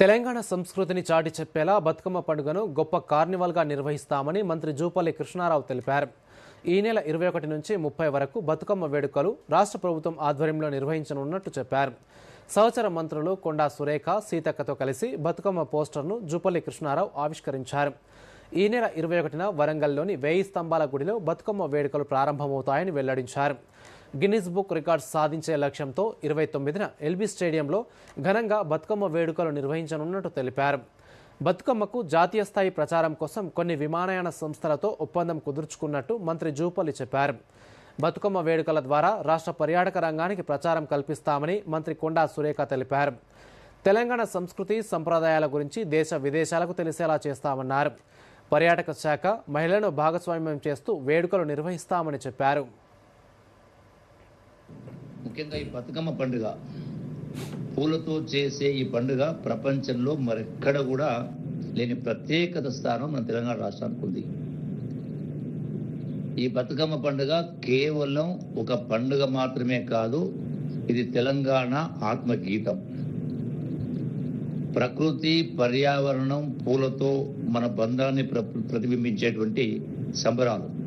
తెలంగాణ సంస్కృతిని చాటి చెప్పేలా బతుకమ్మ పండుగను గొప్ప కార్నివల్గా నిర్వహిస్తామని మంత్రి జూపల్లి కృష్ణారావు తెలిపారు. ఈ నెల ఇరవై ఒకటి నుంచి ముప్పై వరకు బతుకమ్మ వేడుకలు రాష్ట్ర ప్రభుత్వం ఆధ్వర్యంలో నిర్వహించనున్నట్టు చెప్పారు. సహచర మంత్రులు కొండా సురేఖ సీతక్కతో కలిసి బతుకమ్మ పోస్టర్ను జూపల్లి కృష్ణారావు ఆవిష్కరించారు. ఈ నెల ఇరవై ఒకటిన వరంగల్లోని వేయి స్తంభాల గుడిలో బతుకమ్మ వేడుకలు ప్రారంభమవుతాయని వెల్లడించారు. గిన్నిస్ బుక్ రికార్డ్స్ సాధించే లక్ష్యంతో ఇరవై తొమ్మిదిన ఎల్బీ స్టేడియంలో ఘనంగా బతుకమ్మ వేడుకలు నిర్వహించనున్నట్టు తెలిపారు. బతుకమ్మకు జాతీయ స్థాయి ప్రచారం కోసం కొన్ని విమానయాన సంస్థలతో ఒప్పందం కుదుర్చుకున్నట్టు మంత్రి జూపల్లి చెప్పారు. బతుకమ్మ వేడుకల ద్వారా రాష్ట్ర పర్యాటక రంగానికి ప్రచారం కల్పిస్తామని మంత్రి కొండా సురేఖ తెలిపారు. తెలంగాణ సంస్కృతి సంప్రదాయాల గురించి దేశ విదేశాలకు తెలిసేలా చేస్తామన్నారు. పర్యాటక శాఖ మహిళలను భాగస్వామ్యం చేస్తూ వేడుకలు నిర్వహిస్తామని చెప్పారు. ముఖ్యంగా ఈ బతుకమ్మ పండుగ పూలతో చేసే ఈ పండుగ ప్రపంచంలో మరెక్కడ కూడా లేని ప్రత్యేకత స్థానం మన తెలంగాణ రాష్ట్రానికి ఉంది. ఈ బతుకమ్మ పండుగ కేవలం ఒక పండుగ మాత్రమే కాదు ఇది తెలంగాణ ఆత్మగీతం. ప్రకృతి పర్యావరణం పూలతో మన బంధాన్ని ప్ర ప్రతిబింబించేటువంటి సంబరాలు.